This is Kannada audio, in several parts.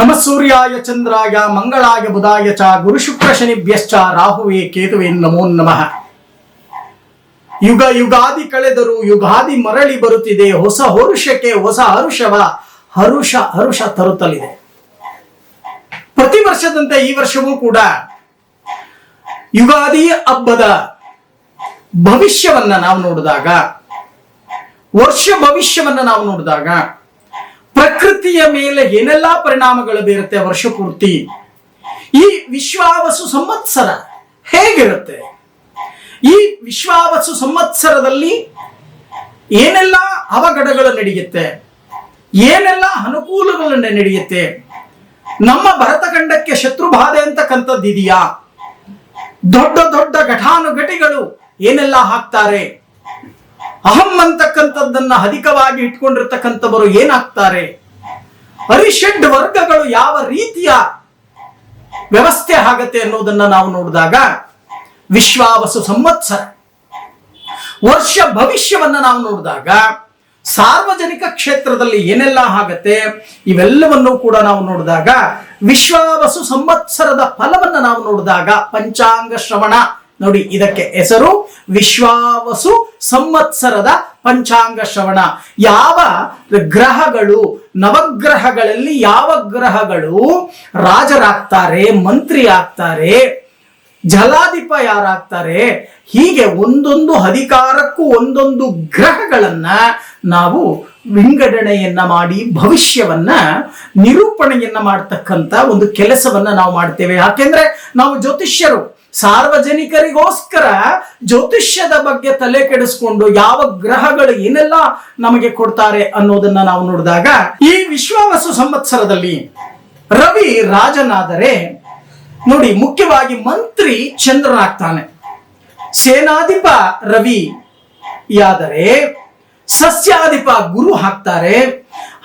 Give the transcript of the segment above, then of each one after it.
ನಮ ಸೂರ್ಯಾಯ ಚಂದ್ರಾಯ ಮಂಗಳಾಯ ಬುಧಾಯ ಚ ಗುರು ಶುಕ್ರ ಶನಿಭ್ಯಶ್ಚ ರಾಹುವೆ ಕೇತುವೆ ನಮೋ ನಮಃ. ಯುಗ ಯುಗಾದಿ ಕಳೆದರು ಯುಗಾದಿ ಮರಳಿ ಬರುತ್ತಿದೆ. ಹೊಸ ಹರುಷಕ್ಕೆ ಹೊಸ ಹರುಷವ ಹರುಷ ಹರುಷ ತರುತ್ತಲಿದೆ. ಪ್ರತಿ ವರ್ಷದಂತೆ ಈ ವರ್ಷವೂ ಕೂಡ ಯುಗಾದಿ ಹಬ್ಬದ ಭವಿಷ್ಯವನ್ನ ನಾವು ನೋಡಿದಾಗ, ವರ್ಷ ಭವಿಷ್ಯವನ್ನ ನಾವು ನೋಡಿದಾಗ ಪ್ರಕೃತಿಯ ಮೇಲೆ ಏನೆಲ್ಲ ಪರಿಣಾಮಗಳು ಬೀರುತ್ತೆ ವರ್ಷ ಪೂರ್ತಿ ಈ ವಿಶ್ವಾವಸು ಸಂವತ್ಸರ ಹೇಗಿರುತ್ತೆ? ಈ ವಿಶ್ವಾವಸು ಸಂವತ್ಸರದಲ್ಲಿ ಏನೆಲ್ಲ ಅವಘಡಗಳು ನಡೆಯುತ್ತೆ? ಏನೆಲ್ಲ ಅನುಕೂಲಗಳು ನಡೆಯುತ್ತೆ? ನಮ್ಮ ಭರತಖಂಡಕ್ಕೆ ಶತ್ರುಬಾಧೆ ಅಂತಕ್ಕಂಥದ್ದು ಇದೆಯಾ ದೊಡ್ಡ ದೊಡ್ಡ ಘಟಾನುಘಟಿಗಳು ಏನೆಲ್ಲ ಹಾಕ್ತಾರೆ? ಅಹಂ ಅಂತಕ್ಕಂಥದ್ದನ್ನ ಅಧಿಕವಾಗಿ ಇಟ್ಕೊಂಡಿರ್ತಕ್ಕಂಥವರು ಏನಾಗ್ತಾರೆ? ಅರಿಷಡ್ ವರ್ಗಗಳು ಯಾವ ರೀತಿಯ ವ್ಯವಸ್ಥೆ ಆಗತ್ತೆ ಅನ್ನೋದನ್ನ ನಾವು ನೋಡಿದಾಗ ವಿಶ್ವಾವಸು ಸಂವತ್ಸರ. ವರ್ಷ ಭವಿಷ್ಯವನ್ನ ನಾವು ನೋಡಿದಾಗ ಸಾರ್ವಜನಿಕ ಕ್ಷೇತ್ರದಲ್ಲಿ ಏನೆಲ್ಲ ಆಗತ್ತೆ ಇವೆಲ್ಲವನ್ನೂ ಕೂಡ ನಾವು ನೋಡಿದಾಗ ವಿಶ್ವಾವಸು ಸಂವತ್ಸರದ ಫಲವನ್ನ ನಾವು ನೋಡಿದಾಗ ಪಂಚಾಂಗ ಶ್ರವಣ. ನೋಡಿ, ಇದಕ್ಕೆ ಹೆಸರು ವಿಶ್ವಾವಸು ಸಂವತ್ಸರದ ಪಂಚಾಂಗ ಶ್ರವಣ. ಯಾವ ಗ್ರಹಗಳು, ನವಗ್ರಹಗಳಲ್ಲಿ ಯಾವ ಗ್ರಹಗಳು ರಾಜರಾಗ್ತಾರೆ ಮಂತ್ರಿ ಆಗ್ತಾರೆ ಜಲಾಧಿಪ ಯಾರಾಗ್ತಾರೆ, ಹೀಗೆ ಒಂದೊಂದು ಅಧಿಕಾರಕ್ಕೂ ಒಂದೊಂದು ಗ್ರಹಗಳನ್ನ ನಾವು ವಿಂಗಡಣೆಯನ್ನ ಮಾಡಿ, ಭವಿಷ್ಯವನ್ನ ನಿರೂಪಣೆಯನ್ನ ಮಾಡ್ತಕ್ಕಂಥ ಒಂದು ಕೆಲಸವನ್ನ ನಾವು ಮಾಡ್ತೇವೆ. ಯಾಕೆಂದ್ರೆ ನಾವು ಜ್ಯೋತಿಷ್ಯರು. ಸಾರ್ವಜನಿಕರಿಗೋಸ್ಕರ ಜ್ಯೋತಿಷ್ಯದ ಬಗ್ಗೆ ತಲೆ ಕೆಡಿಸ್ಕೊಂಡು ಯಾವ ಗ್ರಹಗಳು ಏನೆಲ್ಲ ನಮಗೆ ಕೊಡ್ತಾರೆ ಅನ್ನೋದನ್ನ ನಾವು ನೋಡಿದಾಗ, ಈ ವಿಶ್ವವಸು ಸಂವತ್ಸರದಲ್ಲಿ ರವಿ ರಾಜನಾದರೆ, ನೋಡಿ, ಮುಖ್ಯವಾಗಿ ಮಂತ್ರಿ ಚಂದ್ರನಾಗ್ತಾನೆ. ಸೇನಾಧಿಪ ರವಿ ಯಾದರೆ, ಸಸ್ಯಾಧಿಪ ಗುರು ಹಾಕ್ತಾರೆ,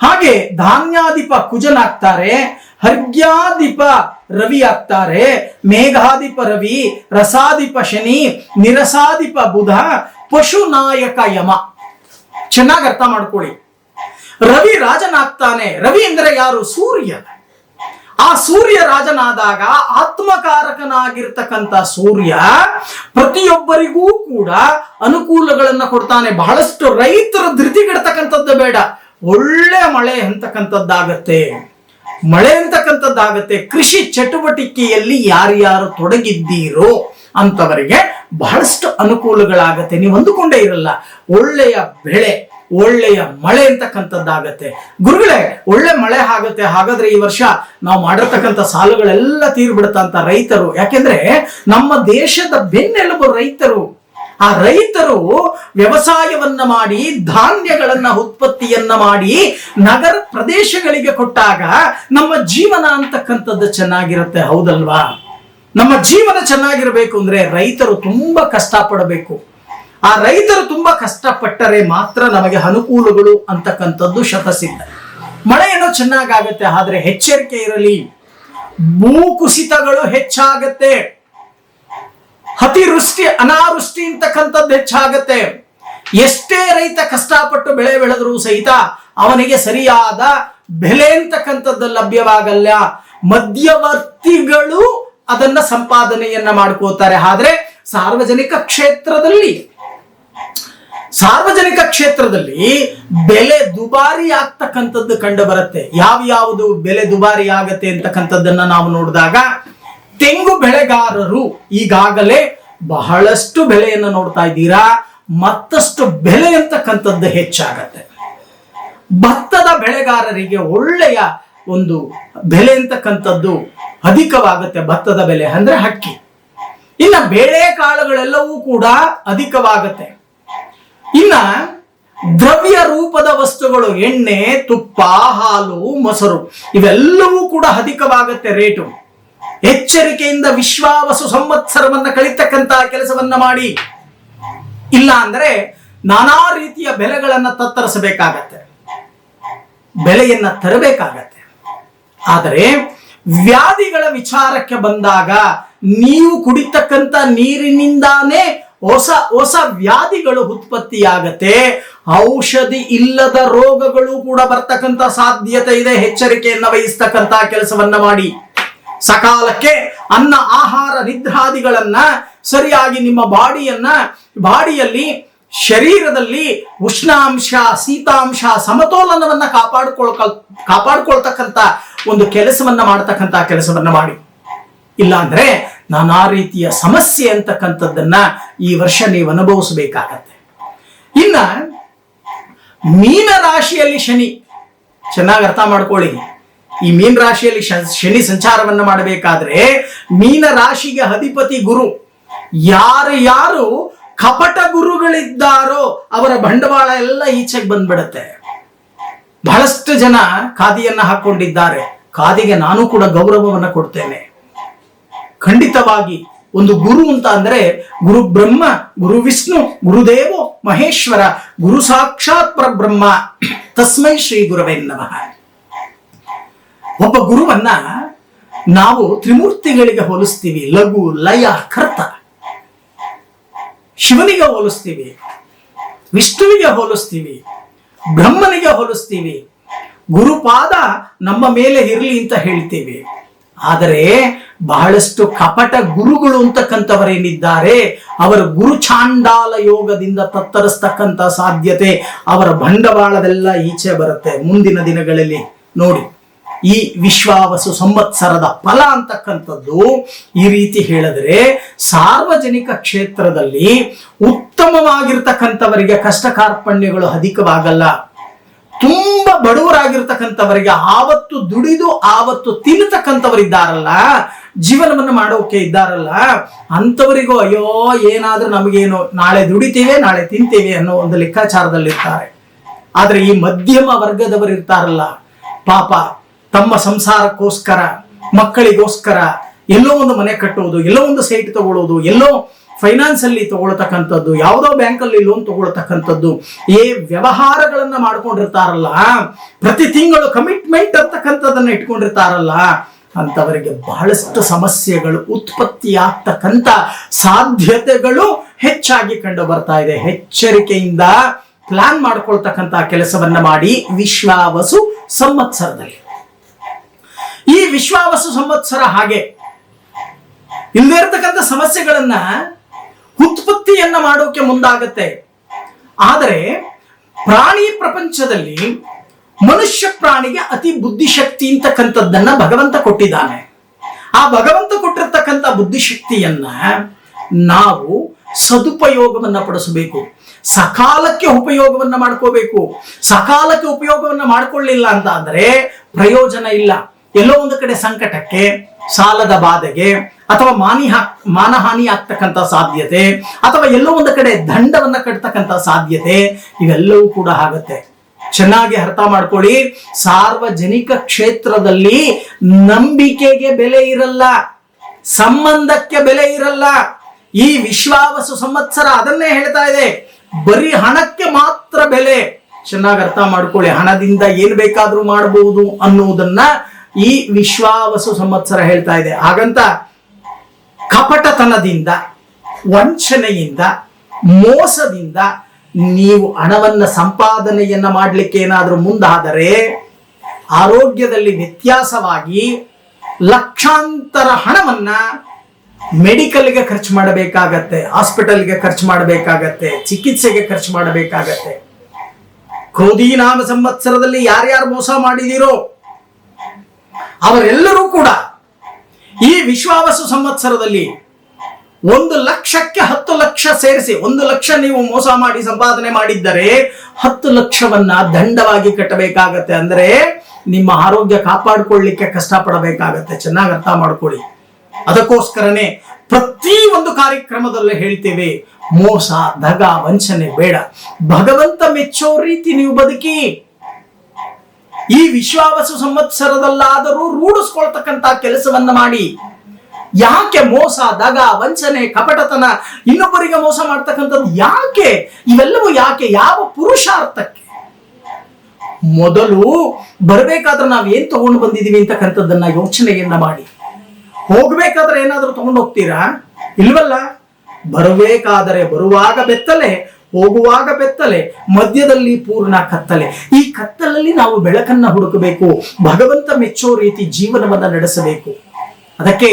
ಹಾಗೆ ಧಾನ್ಯಾಧಿಪ ಕುಜನಾಗ್ತಾರೆ ಹರ್ಗ್ಯಾಧಿಪ ರವಿ ಆಗ್ತಾರೆ. ಮೇಘಾಧಿಪ ರವಿ, ರಸಾಧಿಪ ಶನಿ, ನಿರಸಾಧಿಪ ಬುಧ, ಪಶುನಾಯಕ ಯಮ. ಚೆನ್ನಾಗಿ ಅರ್ಥ ಮಾಡ್ಕೊಳ್ಳಿ. ರವಿ ರಾಜನಾಗ್ತಾನೆ. ರವಿ ಎಂದರೆ ಯಾರು? ಸೂರ್ಯ ಆ ಸೂರ್ಯ ರಾಜನಾದಾಗ ಆತ್ಮಕಾರಕನಾಗಿರ್ತಕ್ಕಂಥ ಸೂರ್ಯ ಪ್ರತಿಯೊಬ್ಬರಿಗೂ ಕೂಡ ಅನುಕೂಲಗಳನ್ನ ಕೊಡ್ತಾನೆ. ಬಹಳಷ್ಟು ರೈತರ ಧೃತಿಗೆಡ್ತಕ್ಕಂಥದ್ದು ಬೇಡ. ಒಳ್ಳೆ ಮಳೆ ಅಂತಕ್ಕಂಥದ್ದಾಗತ್ತೆ. ಮಳೆ ಅಂತಕ್ಕಂಥದ್ದಾಗತ್ತೆ. ಕೃಷಿ ಚಟುವಟಿಕೆಯಲ್ಲಿ ಯಾರ್ಯಾರು ತೊಡಗಿದ್ದೀರೋ ಅಂತವರಿಗೆ ಬಹಳಷ್ಟು ಅನುಕೂಲಗಳಾಗತ್ತೆ. ನೀವು ಅಂದುಕೊಂಡೇ ಇರಲ್ಲ, ಒಳ್ಳೆಯ ಬೆಳೆ, ಒಳ್ಳೆಯ ಮಳೆ ಅಂತಕ್ಕಂಥದ್ದಾಗತ್ತೆ. ಗುರುಗಳೇ, ಒಳ್ಳೆ ಮಳೆ ಆಗತ್ತೆ, ಹಾಗಾದ್ರೆ ಈ ವರ್ಷ ನಾವು ಮಾಡಿರ್ತಕ್ಕಂಥ ಸಾಲುಗಳೆಲ್ಲ ತೀರ್ಬಿಡುತ್ತ ರೈತರು. ಯಾಕೆಂದ್ರೆ ನಮ್ಮ ದೇಶದ ಬೆನ್ನೆಲುಬು ರೈತರು. ಆ ರೈತರು ವ್ಯವಸಾಯವನ್ನ ಮಾಡಿ, ಧಾನ್ಯಗಳನ್ನ ಉತ್ಪತ್ತಿಯನ್ನ ಮಾಡಿ ನಗರ ಪ್ರದೇಶಗಳಿಗೆ ಕೊಟ್ಟಾಗ ನಮ್ಮ ಜೀವನ ಅಂತಕ್ಕಂಥದ್ದು ಚೆನ್ನಾಗಿರುತ್ತೆ, ಹೌದಲ್ವಾ? ನಮ್ಮ ಜೀವನ ಚೆನ್ನಾಗಿರಬೇಕು ಅಂದ್ರೆ ರೈತರು ತುಂಬಾ ಕಷ್ಟಪಡಬೇಕು. ಆ ರೈತರು ತುಂಬಾ ಕಷ್ಟಪಟ್ಟರೆ ಮಾತ್ರ ನಮಗೆ ಅನುಕೂಲಗಳು ಅಂತಕ್ಕಂಥದ್ದು ಶತಸಿದ್ಧ. ಮಳೆ ಏನೋ ಚೆನ್ನಾಗಾಗತ್ತೆ, ಆದ್ರೆ ಎಚ್ಚರಿಕೆ ಇರಲಿ. ಭೂಕುಸಿತಗಳು ಹೆಚ್ಚಾಗತ್ತೆ. ಅತಿವೃಷ್ಟಿ, ಅನಾವೃಷ್ಟಿ ಅಂತಕ್ಕಂಥದ್ದು ಹೆಚ್ಚಾಗತ್ತೆ. ಎಷ್ಟೇ ರೈತ ಕಷ್ಟಪಟ್ಟು ಬೆಳೆ ಬೆಳೆದರೂ ಸಹಿತ ಅವನಿಗೆ ಸರಿಯಾದ ಬೆಲೆ ಅಂತಕ್ಕಂಥದ್ದು ಲಭ್ಯವಾಗಲ್ಲ. ಮಧ್ಯವರ್ತಿಗಳು ಅದನ್ನ ಸಂಪಾದನೆಯನ್ನ ಮಾಡ್ಕೋತಾರೆ. ಆದ್ರೆ ಸಾರ್ವಜನಿಕ ಕ್ಷೇತ್ರದಲ್ಲಿ ಸಾರ್ವಜನಿಕ ಕ್ಷೇತ್ರದಲ್ಲಿ ಬೆಲೆ ದುಬಾರಿ ಆಗ್ತಕ್ಕಂಥದ್ದು ಕಂಡು ಬರುತ್ತೆ ಯಾವ ಯಾವುದು ಬೆಲೆ ದುಬಾರಿ ಆಗತ್ತೆ ಅಂತಕ್ಕಂಥದ್ದನ್ನ ನಾವು ನೋಡಿದಾಗ ತೆಂಗು ಬೆಳೆಗಾರರು ಈಗಾಗಲೇ ಬಹಳಷ್ಟು ಬೆಲೆಯನ್ನು ನೋಡ್ತಾ ಇದ್ದೀರಾ? ಮತ್ತಷ್ಟು ಬೆಲೆ ಅಂತಕ್ಕಂಥದ್ದು ಹೆಚ್ಚಾಗತ್ತೆ. ಭತ್ತದ ಬೆಳೆಗಾರರಿಗೆ ಒಳ್ಳೆಯ ಒಂದು ಬೆಲೆ ಅಂತಕ್ಕಂಥದ್ದು ಅಧಿಕವಾಗುತ್ತೆ, ಭತ್ತದ ಬೆಲೆ ಅಂದ್ರೆ ಹಕ್ಕಿ ಇನ್ನ ಬೇಳೆಕಾಳುಗಳೆಲ್ಲವೂ ಕೂಡ ಅಧಿಕವಾಗತ್ತೆ. ಇನ್ನ ದ್ರವ್ಯ ರೂಪದ ವಸ್ತುಗಳು, ಎಣ್ಣೆ, ತುಪ್ಪ, ಹಾಲು, ಮೊಸರು, ಇವೆಲ್ಲವೂ ಕೂಡ ಅಧಿಕವಾಗುತ್ತೆ ರೇಟು. ಎಚ್ಚರಿಕೆಯಿಂದ ವಿಶ್ವಾವಸು ಸಂವತ್ಸರವನ್ನ ಕಳಿತಕ್ಕಂತಹ ಕೆಲಸವನ್ನ ಮಾಡಿ. ಇಲ್ಲ ಅಂದ್ರೆ ನಾನಾ ರೀತಿಯ ಬೆಲೆಗಳನ್ನ ತತ್ತರಿಸಬೇಕಾಗತ್ತೆ. ಬೆಲೆಯನ್ನ ತರಬೇಕಾಗತ್ತೆ. ಆದರೆ ವ್ಯಾಧಿಗಳ ವಿಚಾರಕ್ಕೆ ಬಂದಾಗ ನೀವು ಕುಡಿತಕ್ಕಂತ ನೀರಿನಿಂದಾನೇ ಹೊಸ ಹೊಸ ವ್ಯಾಧಿಗಳು ಉತ್ಪತ್ತಿಯಾಗತ್ತೆ. ಔಷಧಿ ಇಲ್ಲದ ರೋಗಗಳು ಕೂಡ ಬರ್ತಕ್ಕಂಥ ಸಾಧ್ಯತೆ ಇದೆ. ಎಚ್ಚರಿಕೆಯನ್ನ ವಹಿಸ್ತಕ್ಕಂಥ ಕೆಲಸವನ್ನ ಮಾಡಿ. ಸಕಾಲಕ್ಕೆ ಅನ್ನ, ಆಹಾರ, ನಿದ್ರಾದಿಗಳನ್ನ ಸರಿಯಾಗಿ ನಿಮ್ಮ ಬಾಡಿಯನ್ನ, ಬಾಡಿಯಲ್ಲಿ ಶರೀರದಲ್ಲಿ ಉಷ್ಣಾಂಶ, ಶೀತಾಂಶ, ಸಮತೋಲನವನ್ನ ಕಾಪಾಡಿಕೊಳ್ ಕಾಪಾಡ್ಕೊಳ್ತಕ್ಕಂಥ ಒಂದು ಕೆಲಸವನ್ನ ಮಾಡ್ತಕ್ಕಂಥ ಕೆಲಸವನ್ನ ಮಾಡಿ. ಇಲ್ಲ ಅಂದ್ರೆ ನಾನಾ ರೀತಿಯ ಸಮಸ್ಯೆ ಅಂತಕ್ಕಂಥದ್ದನ್ನ ಈ ವರ್ಷ ನೀವು ಅನುಭವಿಸಬೇಕಾಗತ್ತೆ. ಇನ್ನ ಮೀನ ರಾಶಿಯಲ್ಲಿ ಶನಿ. ಚೆನ್ನಾಗಿ ಅರ್ಥ ಮಾಡ್ಕೊಳ್ಳಿ. ಈ ಮೀನ ರಾಶಿಯಲ್ಲಿ ಶನಿ ಸಂಚಾರವನ್ನ ಮಾಡಬೇಕಾದ್ರೆ ಮೀನ ರಾಶಿಗೆ ಅಧಿಪತಿ ಗುರು. ಯಾರು ಯಾರು ಕಪಟ ಗುರುಗಳಿದ್ದಾರೋ ಅವರ ಬಂಡವಾಳ ಎಲ್ಲ ಈಚೆಗೆ ಬಂದ್ಬಿಡತ್ತೆ. ಬಹಳಷ್ಟು ಜನ ಖಾದಿಯನ್ನ ಹಾಕೊಂಡಿದ್ದಾರೆ. ಖಾದಿಗೆ ನಾನು ಕೂಡ ಗೌರವವನ್ನ ಕೊಡ್ತೇನೆ. ಖಂಡಿತವಾಗಿ ಒಂದು ಗುರು ಅಂತ ಅಂದ್ರೆ ಗುರು ಬ್ರಹ್ಮ, ಗುರು ವಿಷ್ಣು ಗುರುದೇವೋ ಮಹೇಶ್ವರ, ಗುರು ಸಾಕ್ಷಾತ್ ಪರಬ್ರಹ್ಮ. ತಸ್ಮೈ ಶ್ರೀ ಗುರವೇ ನಮಃ. ಒಬ್ಬ ಗುರುವನ್ನ ನಾವು ತ್ರಿಮೂರ್ತಿಗಳಿಗೆ ಹೋಲಿಸ್ತೀವಿ. ಲಘು, ಲಯ, ಕರ್ತ. ಶಿವನಿಗೆ ಹೋಲಿಸ್ತೀವಿ. ವಿಷ್ಣುವಿಗೆ ಹೋಲಿಸ್ತೀವಿ. ಬ್ರಹ್ಮನಿಗೆ ಹೋಲಿಸ್ತೀವಿ. ಗುರುಪಾದ ನಮ್ಮ ಮೇಲೆ ಇರಲಿ ಅಂತ ಹೇಳ್ತೀವಿ. ಆದರೆ ಬಹಳಷ್ಟು ಕಪಟ ಗುರುಗಳು ಅಂತಕ್ಕಂಥವರೇನಿದ್ದಾರೆ? ಅವರ ಗುರು ಚಾಂಡಾಲ ಯೋಗದಿಂದ ತತ್ತರಿಸ್ತಕ್ಕಂಥ ಸಾಧ್ಯತೆ ಅವರ ಬಂಡವಾಳದೆಲ್ಲ ಈಚೆ ಬರುತ್ತೆ ಮುಂದಿನ ದಿನಗಳಲ್ಲಿ. ನೋಡಿ. ಈ ವಿಶ್ವಾವಸು ಸಂವತ್ಸರದ ಫಲ ಅಂತಕ್ಕಂಥದ್ದು ಈ ರೀತಿ ಹೇಳಿದ್ರೆ ಸಾರ್ವಜನಿಕ ಕ್ಷೇತ್ರದಲ್ಲಿ ಉತ್ತಮವಾಗಿರ್ತಕ್ಕಂಥವರಿಗೆ ಕಷ್ಟ ಕಾರ್ಪಣ್ಯಗಳು ಅಧಿಕವಾಗಲ್ಲ. ತುಂಬಾ ಬಡವರಾಗಿರ್ತಕ್ಕಂಥವರಿಗೆ ಆವತ್ತು ದುಡಿದು, ಆವತ್ತು ತಿನ್ನತಕ್ಕಂಥವರಿದ್ದಾರಲ್ಲ, ಜೀವನವನ್ನು ಮಾಡೋಕೆ ಇದ್ದಾರಲ್ಲ, ಅಂಥವರಿಗೂ ಅಯ್ಯೋ, ಏನಾದರೂ ನಮಗೇನು, ನಾಳೆ ದುಡಿತೇವೆ, ನಾಳೆ ತಿಂತೀವಿ ಅನ್ನೋ ಒಂದು ಲೆಕ್ಕಾಚಾರದಲ್ಲಿರ್ತಾರೆ. ಆದರೆ ಈ ಮಧ್ಯಮ ವರ್ಗದವರು ಇರ್ತಾರಲ್ಲ ಪಾಪ ತಮ್ಮ ಸಂಸಾರಕ್ಕೋಸ್ಕರ, ಮಕ್ಕಳಿಗೋಸ್ಕರ, ಎಲ್ಲೋ ಒಂದು ಮನೆ ಕಟ್ಟುವುದು ಎಲ್ಲೋ ಒಂದು ಸೈಟ್ ತಗೊಳ್ಳೋದು ಎಲ್ಲೋ ಫೈನಾನ್ಸ್ ಅಲ್ಲಿ ತಗೊಳ್ತಕ್ಕಂಥದ್ದು, ಯಾವುದೋ ಬ್ಯಾಂಕ್ ಅಲ್ಲಿ ಲೋನ್ ತಗೊಳ್ತಕ್ಕಂಥದ್ದು, ಈ ವ್ಯವಹಾರಗಳನ್ನ ಮಾಡ್ಕೊಂಡಿರ್ತಾರಲ್ಲ, ಪ್ರತಿ ತಿಂಗಳು ಕಮಿಟ್ಮೆಂಟ್ ಅಂತಕ್ಕಂಥದ್ದನ್ನ ಇಟ್ಕೊಂಡಿರ್ತಾರಲ್ಲ ಅಂತವರಿಗೆ ಬಹಳಷ್ಟು ಸಮಸ್ಯೆಗಳು ಉತ್ಪತ್ತಿ ಆಗ್ತಕ್ಕಂಥ ಸಾಧ್ಯತೆಗಳು ಹೆಚ್ಚಾಗಿ ಕಂಡು ಬರ್ತಾ ಇದೆ. ಎಚ್ಚರಿಕೆಯಿಂದ ಪ್ಲಾನ್ ಮಾಡ್ಕೊಳ್ತಕ್ಕಂಥ ಕೆಲಸವನ್ನ ಮಾಡಿ ವಿಶ್ವಾವಸು ಸಂವತ್ಸರದಲ್ಲಿ. ಈ ವಿಶ್ವಾವಸು ಸಂವತ್ಸರ ಹಾಗೆ. ಇಲ್ಲದೆ ಇರತಕ್ಕಂಥ ಸಮಸ್ಯೆಗಳನ್ನ ಉತ್ಪತ್ತಿಯನ್ನ ಮಾಡೋಕೆ ಮುಂದಾಗತ್ತೆ. ಆದರೆ ಪ್ರಾಣಿ ಪ್ರಪಂಚದಲ್ಲಿ ಮನುಷ್ಯ ಪ್ರಾಣಿಗೆ ಅತಿ ಬುದ್ಧಿಶಕ್ತಿ ಅಂತಕ್ಕಂಥದ್ದನ್ನ ಭಗವಂತ ಕೊಟ್ಟಿದ್ದಾನೆ. ಆ ಭಗವಂತ ಕೊಟ್ಟಿರ್ತಕ್ಕಂಥ ಬುದ್ಧಿಶಕ್ತಿಯನ್ನ ನಾವು ಸದುಪಯೋಗವನ್ನ ಪಡಿಸಬೇಕು. ಸಕಾಲಕ್ಕೆ ಉಪಯೋಗವನ್ನ ಮಾಡ್ಕೋಬೇಕು. ಸಕಾಲಕ್ಕೆ ಉಪಯೋಗವನ್ನ ಮಾಡ್ಕೊಳ್ಳಿಲ್ಲ ಅಂತ ಅಂದ್ರೆ ಪ್ರಯೋಜನ ಇಲ್ಲ. ಎಲ್ಲೋ ಒಂದು ಕಡೆ ಸಂಕಟಕ್ಕೆ, ಸಾಲದ ಬಾಧೆಗೆ, ಅಥವಾ ಮಾನಿ ಮಾನಹಾನಿ ಆಗ್ತಕ್ಕಂಥ ಸಾಧ್ಯತೆ, ಅಥವಾ ಎಲ್ಲೋ ಒಂದು ಕಡೆ ದಂಡವನ್ನ ಕಟ್ತಕ್ಕಂಥ ಸಾಧ್ಯತೆ, ಇವೆಲ್ಲವೂ ಕೂಡ ಆಗುತ್ತೆ. ಚೆನ್ನಾಗಿ ಅರ್ಥ ಮಾಡ್ಕೊಳ್ಳಿ. ಸಾರ್ವಜನಿಕ ಕ್ಷೇತ್ರದಲ್ಲಿ ನಂಬಿಕೆಗೆ ಬೆಲೆ ಇರಲ್ಲ, ಸಂಬಂಧಕ್ಕೆ ಬೆಲೆ ಇರಲ್ಲ. ಈ ವಿಶ್ವಾವಸು ಸಂವತ್ಸರ ಅದನ್ನೇ ಹೇಳ್ತಾ ಇದೆ. ಬರೀ ಹಣಕ್ಕೆ ಮಾತ್ರ ಬೆಲೆ. ಚೆನ್ನಾಗಿ ಅರ್ಥ ಮಾಡ್ಕೊಳ್ಳಿ. ಹಣದಿಂದ ಏನ್ ಬೇಕಾದ್ರೂ ಮಾಡಬಹುದು ಅನ್ನುವುದನ್ನ ಈ ವಿಶ್ವಾವಸು ಸಂವತ್ಸರ ಹೇಳ್ತಾ ಇದೆ. ಹಾಗಂತ ಕಪಟತನದಿಂದ, ವಂಚನೆಯಿಂದ, ಮೋಸದಿಂದ ನೀವು ಹಣವನ್ನ ಸಂಪಾದನೆಯನ್ನ ಮಾಡಲಿಕ್ಕೆ ಏನಾದರೂ ಮುಂದಾದರೆ ಆರೋಗ್ಯದಲ್ಲಿ ವ್ಯತ್ಯಾಸವಾಗಿ ಲಕ್ಷಾಂತರ ಹಣವನ್ನ ಮೆಡಿಕಲ್ಗೆ ಖರ್ಚು ಮಾಡಬೇಕಾಗತ್ತೆ, ಹಾಸ್ಪಿಟಲ್ಗೆ ಖರ್ಚು ಮಾಡಬೇಕಾಗತ್ತೆ, ಚಿಕಿತ್ಸೆಗೆ ಖರ್ಚು ಮಾಡಬೇಕಾಗತ್ತೆ. ಕ್ರೋಧಿ ನಾಮ ಸಂವತ್ಸರದಲ್ಲಿ ಯಾರ್ಯಾರು ಮೋಸ ಮಾಡಿದಿರೋ ಅವರೆಲ್ಲರೂ ಕೂಡ ಈ ವಿಶ್ವಾವಸು ಸಂವತ್ಸರದಲ್ಲಿ ಒಂದು ಲಕ್ಷಕ್ಕೆ ಹತ್ತು ಲಕ್ಷ ಸೇರಿಸಿ, ಒಂದು ಲಕ್ಷ ನೀವು ಮೋಸ ಮಾಡಿ, ಸಂಪಾದನೆ ಮಾಡಿದ್ದರೆ ಹತ್ತು ಲಕ್ಷವನ್ನ ದಂಡವಾಗಿ ಕಟ್ಟಬೇಕಾಗತ್ತೆ. ಅಂದ್ರೆ ನಿಮ್ಮ ಆರೋಗ್ಯ ಕಾಪಾಡಿಕೊಳ್ಳಿಕ್ಕೆ ಕಷ್ಟಪಡಬೇಕಾಗತ್ತೆ. ಚೆನ್ನಾಗಿ ಅರ್ಥ ಮಾಡ್ಕೊಳ್ಳಿ. ಅದಕ್ಕೋಸ್ಕರನೇ ಪ್ರತಿ ಒಂದು ಕಾರ್ಯಕ್ರಮದಲ್ಲೂ ಹೇಳ್ತೇವೆ, ಮೋಸ, ದಗ, ವಂಚನೆ ಬೇಡ. ಭಗವಂತ ಮೆಚ್ಚೋ ರೀತಿ ನೀವು ಬದುಕಿ. ಈ ವಿಶ್ವಾವಸು ಸಂವತ್ಸರದಲ್ಲಾದರೂ ರೂಢಿಸ್ಕೊಳ್ತಕ್ಕಂತ ಕೆಲಸವನ್ನ ಮಾಡಿ. ಯಾಕೆ ಮೋಸ, ದಗ, ವಂಚನೆ, ಕಪಟತನ, ಇನ್ನೊಬ್ಬರಿಗೆ ಮೋಸ ಮಾಡ್ತಕ್ಕಂಥದ್ದು ಯಾಕೆ? ಇವೆಲ್ಲವೂ ಯಾಕೆ? ಯಾವ ಪುರುಷಾರ್ಥಕ್ಕೆ? ಮೊದಲು ಬರಬೇಕಾದ್ರೆ ನಾವು ಏನ್ ತಗೊಂಡು ಬಂದಿದೀವಿ ಅಂತಕ್ಕಂಥದ್ದನ್ನ ಯೋಚನೆಯನ್ನ ಮಾಡಿ. ಹೋಗ್ಬೇಕಾದ್ರೆ ಏನಾದ್ರೂ ತಗೊಂಡು ಹೋಗ್ತೀರಾ? ಇಲ್ವಲ್ಲ? ಬರಬೇಕಾದರೆ ಬರುವಾಗ ಬೆತ್ತಲೆ ಹೋಗುವಾಗ ಬೆತ್ತಲೆ, ಮಧ್ಯದಲ್ಲಿ ಪೂರ್ಣ ಕತ್ತಲೆ. ಈ ಕತ್ತಲಲ್ಲಿ ನಾವು ಬೆಳಕನ್ನ ಹುಡುಕಬೇಕು, ಭಗವಂತ ಮೆಚ್ಚೋ ರೀತಿ ಜೀವನವನ್ನ ನಡೆಸಬೇಕು. ಅದಕ್ಕೆ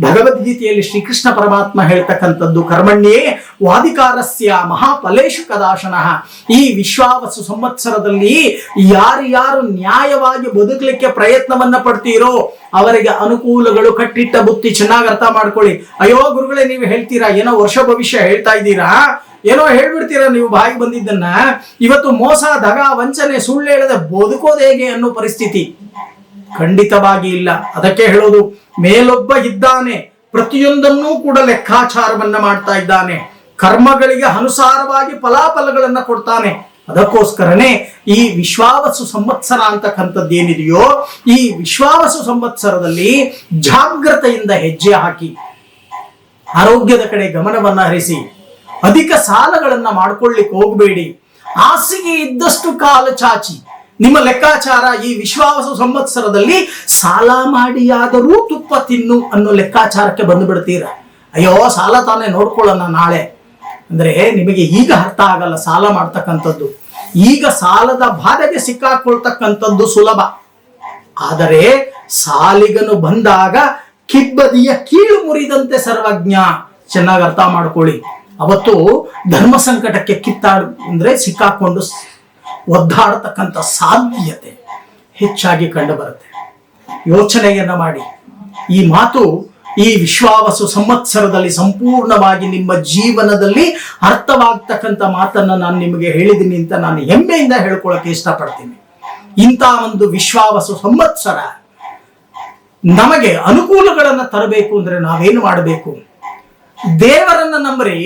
ಭಗವದ್ಗೀತೆಯಲ್ಲಿ ಶ್ರೀಕೃಷ್ಣ ಪರಮಾತ್ಮ ಹೇಳ್ತಕ್ಕಂಥದ್ದು ಕರ್ಮಣ್ಯೇ ವಾದಿಕಾರಸ್ಯ ಮಹಾಫಲೇಶು ಕದಾಶನಃ. ಈ ವಿಶ್ವಾವಸು ಸಂವತ್ಸರದಲ್ಲಿ ಯಾರ್ಯಾರು ನ್ಯಾಯವಾಗಿ ಬದುಕಲಿಕ್ಕೆ ಪ್ರಯತ್ನವನ್ನ ಪಡ್ತೀರೋ ಅವರಿಗೆ ಅನುಕೂಲಗಳು ಕಟ್ಟಿಟ್ಟ ಬುತ್ತಿ ಚೆನ್ನಾಗಿ ಅರ್ಥ ಮಾಡ್ಕೊಳ್ಳಿ. ಅಯ್ಯೋ ಗುರುಗಳೇ, ನೀವು ಹೇಳ್ತೀರಾ? ಏನೋ ವರ್ಷ ಭವಿಷ್ಯ ಹೇಳ್ತಾ ಇದ್ದೀರಾ? ಏನೋ ಹೇಳ್ಬಿಡ್ತೀರಾ ನೀವು ಬಾಯಿ ಬಂದಿದ್ದನ್ನ? ಇವತ್ತು ಮೋಸ, ದಗ, ವಂಚನೆ, ಸುಳ್ಳು ಹೇಳದೆ ಬದುಕೋದು ಹೇಗೆ ಅನ್ನೋ ಪರಿಸ್ಥಿತಿ. ಖಂಡಿತವಾಗಿ ಇಲ್ಲ. ಅದಕ್ಕೆ ಹೇಳೋದು, ಮೇಲೊಬ್ಬ ಇದ್ದಾನೆ, ಪ್ರತಿಯೊಂದನ್ನೂ ಕೂಡ ಲೆಕ್ಕಾಚಾರವನ್ನ ಮಾಡ್ತಾ ಇದ್ದಾನೆ. ಕರ್ಮಗಳಿಗೆ ಅನುಸಾರವಾಗಿ ಫಲಾಫಲಗಳನ್ನ ಕೊಡ್ತಾನೆ. ಅದಕ್ಕೋಸ್ಕರನೇ ಈ ವಿಶ್ವಾವಸು ಸಂವತ್ಸರ ಅಂತಕ್ಕಂಥದ್ದು ಏನಿದೆಯೋ ಈ ವಿಶ್ವಾವಸು ಸಂವತ್ಸರದಲ್ಲಿ ಜಾಗ್ರತೆಯಿಂದ ಹೆಜ್ಜೆ ಹಾಕಿ, ಆರೋಗ್ಯದ ಕಡೆ ಗಮನವನ್ನ ಹರಿಸಿ, ಅಧಿಕ ಸಾಲಗಳನ್ನ ಮಾಡ್ಕೊಳ್ಳಿಕ್ಕೆ ಹೋಗಬೇಡಿ. ಹಾಸಿಗೆ ಇದ್ದಷ್ಟು ಕಾಲ ಚಾಚಿ ನಿಮ್ಮ ಲೆಕ್ಕಾಚಾರ ಈ ವಿಶ್ವಾಸ ಸಂವತ್ಸರದಲ್ಲಿ ಸಾಲ ಮಾಡಿಯಾದರೂ ತುಪ್ಪ ತಿನ್ನು ಅನ್ನೋ ಲೆಕ್ಕಾಚಾರಕ್ಕೆ ಬಂದು ಬಿಡ್ತೀರ? ಅಯ್ಯೋ, ಸಾಲ ತಾನೇ ನೋಡ್ಕೊಳ್ಳೋಣ ನಾಳೆ. ಅಂದ್ರೆ ನಿಮಗೆ ಈಗ ಅರ್ಥ ಆಗಲ್ಲ ಸಾಲ ಮಾಡ್ತಕ್ಕಂಥದ್ದು. ಈಗ ಸಾಲದ ಬಾಧೆಗೆ ಸಿಕ್ಕಾಕೊಳ್ತಕ್ಕಂಥದ್ದು ಸುಲಭ. ಆದರೆ ಸಾಲಿಗನು ಬಂದಾಗ ಕಿಬ್ಬದಿಯ ಕೀಳು ಮುರಿದಂತೆ ಸರ್ವಜ್ಞ. ಚೆನ್ನಾಗಿ ಅರ್ಥ ಮಾಡ್ಕೊಳ್ಳಿ. ಅವತ್ತು ಧರ್ಮ ಸಂಕಟಕ್ಕೆ ಕಿತ್ತಾಡ್ ಅಂದ್ರೆ ಸಿಕ್ಕಾಕೊಂಡು ಒದ್ದಾಡತಕ್ಕಂಥ ಸಾಧ್ಯತೆ ಹೆಚ್ಚಾಗಿ ಕಂಡುಬರುತ್ತೆ. ಯೋಚನೆಯನ್ನು ಮಾಡಿ. ಈ ಮಾತು ಈ ವಿಶ್ವಾವಸು ಸಂವತ್ಸರದಲ್ಲಿ ಸಂಪೂರ್ಣವಾಗಿ ನಿಮ್ಮ ಜೀವನದಲ್ಲಿ ಅರ್ಥವಾಗ್ತಕ್ಕಂಥ ಮಾತನ್ನು ನಾನು ನಿಮಗೆ ಹೇಳಿದ್ದೀನಿ ಅಂತ ನಾನು ಹೆಮ್ಮೆಯಿಂದ ಹೇಳ್ಕೊಳ್ಳೋಕೆ ಇಷ್ಟಪಡ್ತೀನಿ. ಇಂಥ ಒಂದು ವಿಶ್ವಾವಸು ಸಂವತ್ಸರ ನಮಗೆ ಅನುಕೂಲಗಳನ್ನು ತರಬೇಕು ಅಂದರೆ ನಾವೇನು ಮಾಡಬೇಕು? ದೇವರನ್ನ ನಂಬರಿ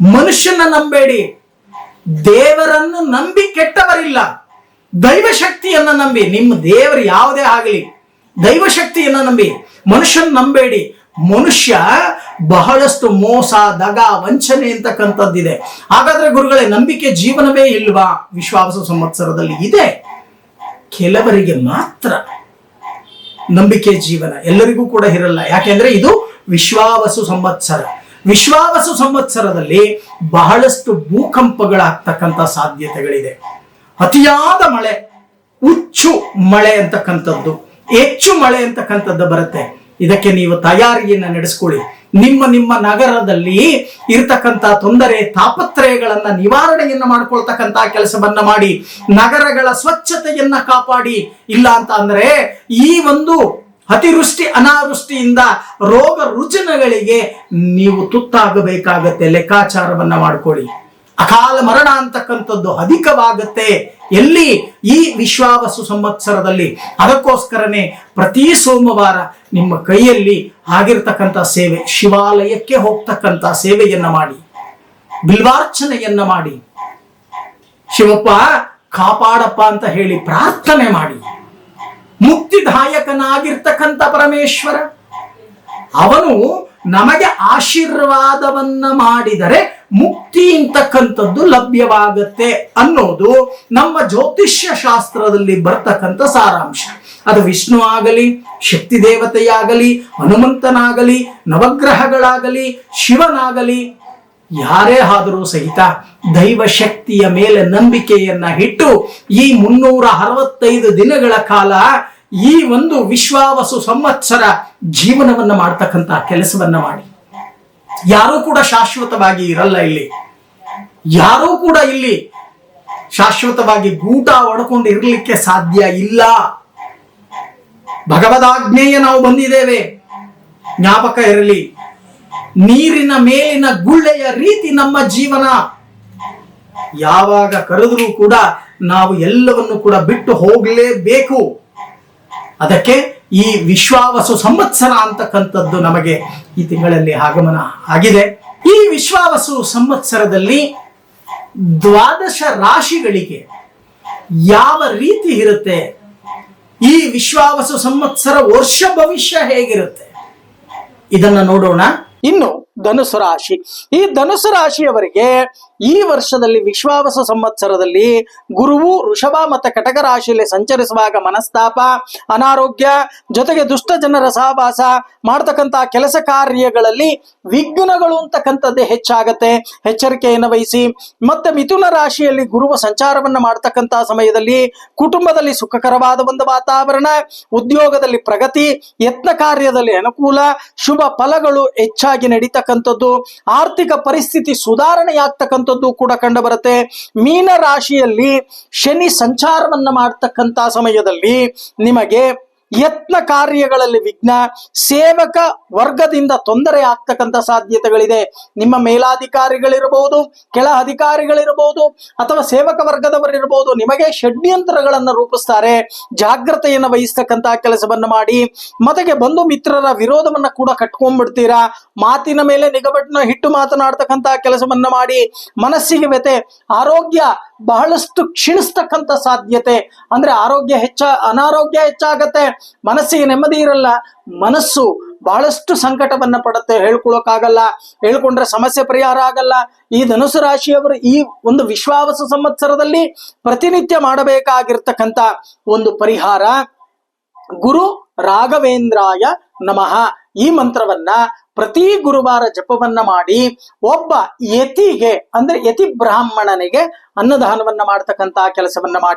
ಮನುಷ್ಯನ ನಂಬೇಡಿ ದೇವರನ್ನು ನಂಬಿ ಕೆಟ್ಟವರಿಲ್ಲ. ದೈವಶಕ್ತಿಯನ್ನ ನಂಬಿ, ನಿಮ್ಮ ದೇವರು ಯಾವುದೇ ಆಗಲಿ, ದೈವಶಕ್ತಿಯನ್ನ ನಂಬಿ, ಮನುಷ್ಯನ ನಂಬೇಡಿ. ಮನುಷ್ಯ ಬಹಳಷ್ಟು ಮೋಸ, ದಗ, ವಂಚನೆ ಅಂತಕ್ಕಂಥದ್ದಿದೆ. ಹಾಗಾದ್ರೆ ಗುರುಗಳೇ, ನಂಬಿಕೆ ಜೀವನವೇ ಇಲ್ವಾ? ವಿಶ್ವಾಸ ಸಂವತ್ಸರದಲ್ಲಿ ಇದೆ. ಕೆಲವರಿಗೆ ಮಾತ್ರ ನಂಬಿಕೆ ಜೀವನ. ಎಲ್ಲರಿಗೂ ಕೂಡ ಇರಲ್ಲ. ಯಾಕೆಂದ್ರೆ ಇದು ವಿಶ್ವಾವಸು ಸಂವತ್ಸರ. ವಿಶ್ವಾವಸು ಸಂವತ್ಸರದಲ್ಲಿ ಬಹಳಷ್ಟು ಭೂಕಂಪಗಳಾಗ್ತಕ್ಕಂಥ ಸಾಧ್ಯತೆಗಳಿದೆ. ಅತಿಯಾದ ಮಳೆ, ಹುಚ್ಚು ಮಳೆ ಅಂತಕ್ಕಂಥದ್ದು. ಹೆಚ್ಚು ಮಳೆ ಅಂತಕ್ಕಂಥದ್ದು ಬರುತ್ತೆ. ಇದಕ್ಕೆ ನೀವು ತಯಾರಿಯನ್ನ ನಡೆಸ್ಕೊಳ್ಳಿ. ನಿಮ್ಮ ನಿಮ್ಮ ನಗರದಲ್ಲಿ ಇರತಕ್ಕಂತ ತೊಂದರೆ, ತಾಪತ್ರಯಗಳನ್ನ ನಿವಾರಣೆಯನ್ನ ಮಾಡ್ಕೊಳ್ತಕ್ಕಂತ ಕೆಲಸವನ್ನ ಮಾಡಿ, ನಗರಗಳ ಸ್ವಚ್ಛತೆಯನ್ನ ಕಾಪಾಡಿ, ಇಲ್ಲ ಅಂತ ಅಂದ್ರೆ ಈ ಒಂದು ಅತಿವೃಷ್ಟಿ ಅನಾವೃಷ್ಟಿಯಿಂದ ರೋಗ ರುಜಿನಗಳಿಗೆ ನೀವು ತುತ್ತಾಗಬೇಕಾಗತ್ತೆ, ಲೆಕ್ಕಾಚಾರವನ್ನ ಮಾಡ್ಕೊಳ್ಳಿ. ಅಕಾಲ ಮರಣ ಅಂತಕ್ಕಂಥದ್ದು ಅಧಿಕವಾಗತ್ತೆ. ಎಲ್ಲಿ? ಈ ವಿಶ್ವಾವಸು ಸಂವತ್ಸರದಲ್ಲಿ. ಅದಕ್ಕೋಸ್ಕರನೇ ಪ್ರತಿ ಸೋಮವಾರ ನಿಮ್ಮ ಕೈಯಲ್ಲಿ ಆಗಿರ್ತಕ್ಕಂಥ ಸೇವೆ, ಶಿವಾಲಯಕ್ಕೆ ಹೋಗ್ತಕ್ಕಂಥ ಸೇವೆಯನ್ನ ಮಾಡಿ. ಬಿಲ್ವಾರ್ಚನೆಯನ್ನ ಮಾಡಿ. ಶಿವಪ್ಪ, ಕಾಪಾಡಪ್ಪ ಅಂತ ಹೇಳಿ ಪ್ರಾರ್ಥನೆ ಮಾಡಿ. ಮುಕ್ತಿದಾಯಕನಾಗಿರ್ತಕ್ಕಂಥ ಪರಮೇಶ್ವರ. ಅವನು ನಮಗೆ ಆಶೀರ್ವಾದವನ್ನ ಮಾಡಿದರೆ ಮುಕ್ತಿ ಅಂತಕ್ಕಂಥದ್ದು ಲಭ್ಯವಾಗತ್ತೆ ಅನ್ನೋದು ನಮ್ಮ ಜ್ಯೋತಿಷ್ಯ ಶಾಸ್ತ್ರದಲ್ಲಿ ಬರ್ತಕ್ಕಂಥ ಸಾರಾಂಶ. ಅದು ವಿಷ್ಣು ಆಗಲಿ, ಶಕ್ತಿ ದೇವತೆಯಾಗಲಿ, ಹನುಮಂತನಾಗಲಿ, ನವಗ್ರಹಗಳಾಗಲಿ, ಶಿವನಾಗಲಿ ಯಾರೇ ಆದರೂ ಸಹಿತ ದೈವ ಶಕ್ತಿಯ ಮೇಲೆ ನಂಬಿಕೆಯನ್ನ ಇಟ್ಟು ಈ ಮುನ್ನೂರ ಅರವತ್ತೈದು ದಿನಗಳ ಕಾಲ ಈ ಒಂದು ವಿಶ್ವಾವಸು ಸಂವತ್ಸರ ಜೀವನವನ್ನ ಮಾಡ್ತಕ್ಕಂಥ ಕೆಲಸವನ್ನ ಮಾಡಿ. ಯಾರೂ ಕೂಡ ಶಾಶ್ವತವಾಗಿ ಇರಲ್ಲ ಇಲ್ಲಿ. ಯಾರೂ ಕೂಡ ಇಲ್ಲಿ ಶಾಶ್ವತವಾಗಿ ಗೂಟ ಒಡ್ಕೊಂಡು ಇರಲಿಕ್ಕೆ ಸಾಧ್ಯ ಇಲ್ಲ. ಭಗವದಾಜ್ಞೆಯ ನಾವು ಬಂದಿದ್ದೇವೆ. ಜ್ಞಾಪಕ ಇರಲಿ. ನೀರಿನ ಮೇಲಿನ ಗುಳ್ಳೆಯ ರೀತಿ ನಮ್ಮ ಜೀವನ. ಯಾವಾಗ ಕರೆದರೂ ಕೂಡ ನಾವು ಎಲ್ಲವನ್ನು ಕೂಡ ಬಿಟ್ಟು ಹೋಗಲೇಬೇಕು. ಅದಕ್ಕೆ ಈ ವಿಶ್ವಾವಸು ಸಂವತ್ಸರ ಅಂತಕ್ಕಂಥದ್ದು ನಮಗೆ ಈ ತಿಂಗಳಲ್ಲಿ ಆಗಮನ ಆಗಿದೆ. ಈ ವಿಶ್ವಾವಸು ಸಂವತ್ಸರದಲ್ಲಿ ದ್ವಾದಶ ರಾಶಿಗಳಿಗೆ ಯಾವ ರೀತಿ ಇರುತ್ತೆ? ಈ ವಿಶ್ವಾವಸು ಸಂವತ್ಸರ ವರ್ಷ ಭವಿಷ್ಯ ಹೇಗಿರುತ್ತೆ? ಇದನ್ನ ನೋಡೋಣ. ಇನ್ನು ಧನುಸು ರಾಶಿ. ಈ ಧನುಸು ರಾಶಿಯವರಿಗೆ ಈ ವರ್ಷದಲ್ಲಿ ವಿಶ್ವಾವಸ ಸಂವತ್ಸರದಲ್ಲಿ ಗುರುವು ಋಷಭ ಮತ್ತು ಕಟಕ ರಾಶಿಯಲ್ಲಿ ಸಂಚರಿಸುವಾಗ ಮನಸ್ತಾಪ, ಅನಾರೋಗ್ಯ, ಜೊತೆಗೆ ದುಷ್ಟ ಜನರ ಸಹವಾಸ ಮಾಡ್ತಕ್ಕಂಥ ಕೆಲಸ ಕಾರ್ಯಗಳಲ್ಲಿ ವಿಘ್ನಗಳು ಅಂತಕ್ಕಂಥದ್ದೇ ಹೆಚ್ಚಾಗತ್ತೆ. ಎಚ್ಚರಿಕೆಯನ್ನು ವಹಿಸಿ. ಮತ್ತೆ ಮಿಥುನ ರಾಶಿಯಲ್ಲಿ ಗುರುವ ಸಂಚಾರವನ್ನು ಮಾಡ್ತಕ್ಕಂಥ ಸಮಯದಲ್ಲಿ ಕುಟುಂಬದಲ್ಲಿ ಸುಖಕರವಾದ ಒಂದು ವಾತಾವರಣ, ಉದ್ಯೋಗದಲ್ಲಿ ಪ್ರಗತಿ, ಯತ್ನ ಕಾರ್ಯದಲ್ಲಿ ಅನುಕೂಲ, ಶುಭ ಫಲಗಳು ಹೆಚ್ಚಾಗಿ ನಡೀತಕ್ಕಂಥದ್ದು ಆರ್ಥಿಕ ಪರಿಸ್ಥಿತಿ ಸುಧಾರಣೆಯಾಗ್ತಕ್ಕಂಥದ್ದು ಕೂಡ ಕಂಡು ಬರುತ್ತೆ ಮೀನ ರಾಶಿಯಲ್ಲಿ ಶನಿ ಸಂಚಾರವನ್ನ ಮಾಡ್ತಕ್ಕಂಥ ಸಮಯದಲ್ಲಿ ನಿಮಗೆ ಯತ್ನ ಕಾರ್ಯಗಳಲ್ಲಿ ವಿಘ್ನ, ಸೇವಕ ವರ್ಗದಿಂದ ತೊಂದರೆ ಆಗ್ತಕ್ಕಂಥ ಸಾಧ್ಯತೆಗಳಿದೆ. ನಿಮ್ಮ ಮೇಲಾಧಿಕಾರಿಗಳಿರಬಹುದು, ಕೆಳ ಅಧಿಕಾರಿಗಳಿರಬಹುದು, ಅಥವಾ ಸೇವಕ ವರ್ಗದವರಿರಬಹುದು, ನಿಮಗೆ ಷಡ್ಯಂತ್ರಗಳನ್ನು ರೂಪಿಸ್ತಾರೆ. ಜಾಗ್ರತೆಯನ್ನು ವಹಿಸ್ತಕ್ಕಂತಹ ಕೆಲಸವನ್ನು ಮಾಡಿ. ಮತೆಗೆ ಬಂಧು ಮಿತ್ರರ ವಿರೋಧವನ್ನ ಕೂಡ ಕಟ್ಕೊಂಡ್ಬಿಡ್ತೀರಾ? ಮಾತಿನ ಮೇಲೆ ನಿಗಬಟ್ಟನ ಹಿಟ್ಟು ಮಾತನಾಡ್ತಕ್ಕಂತಹ ಕೆಲಸವನ್ನ ಮಾಡಿ. ಮನಸ್ಸಿಗೆ ವ್ಯತೆ ಆರೋಗ್ಯ ಬಹಳಷ್ಟು ಕ್ಷೀಣಿಸ್ತಕ್ಕಂಥ ಸಾಧ್ಯತೆ. ಅಂದ್ರೆ ಆರೋಗ್ಯ ಹೆಚ್ಚ, ಅನಾರೋಗ್ಯ ಹೆಚ್ಚಾಗತ್ತೆ, ಮನಸ್ಸಿಗೆ ನೆಮ್ಮದಿ ಇರಲ್ಲ, ಮನಸ್ಸು ಬಹಳಷ್ಟು ಸಂಕಟವನ್ನ ಪಡುತ್ತೆ ಹೇಳ್ಕೊಳಕ್ಕಾಗಲ್ಲ, ಹೇಳ್ಕೊಂಡ್ರೆ ಸಮಸ್ಯೆ ಪರಿಹಾರ ಆಗಲ್ಲ. ಈ ಧನುಸು ರಾಶಿಯವರು ಈ ಒಂದು ವಿಶ್ವಾವಸ ಸಂವತ್ಸರದಲ್ಲಿ ಪ್ರತಿನಿತ್ಯ ಮಾಡಬೇಕಾಗಿರ್ತಕ್ಕಂಥ ಒಂದು ಪರಿಹಾರ ಗುರು ರಾಘವೇಂದ್ರಾಯ ನಮಃ. ಈ ಮಂತ್ರವನ್ನ ಪ್ರತಿ ಗುರುವಾರ ಜಪವನ್ನ ಮಾಡಿ ಒಬ್ಬ ಯತಿಗೆ, ಅಂದ್ರೆ ಯತಿ ಬ್ರಾಹ್ಮಣನಿಗೆ ಅನ್ನದಾನವನ್ನ ಮಾಡ್ತಕ್ಕಂತ ಕೆಲಸವನ್ನ ಮಾಡಿ.